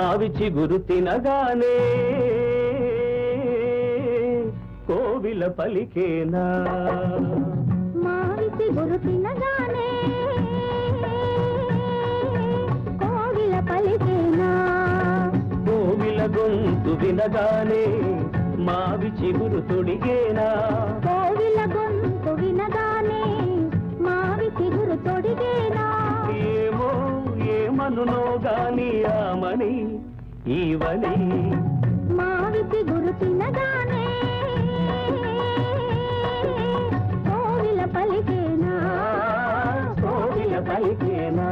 ఆవిచి గురు తినగానే కోవిల పలికేనా? మావిసి గురు తినగానే కోవిల పలికేనా? కోవిల గొంతు వినగానే మావి చిగురు తొడిగేనా? కోవిల గొంతు వినగానే మావి చిగురు తొడిగేనా? ఏమో ఏమనునో గాని ఆమని ఈవలి మావికి గురు తినగానే కోవిల పలికేనా? కోవిల పలికేనా?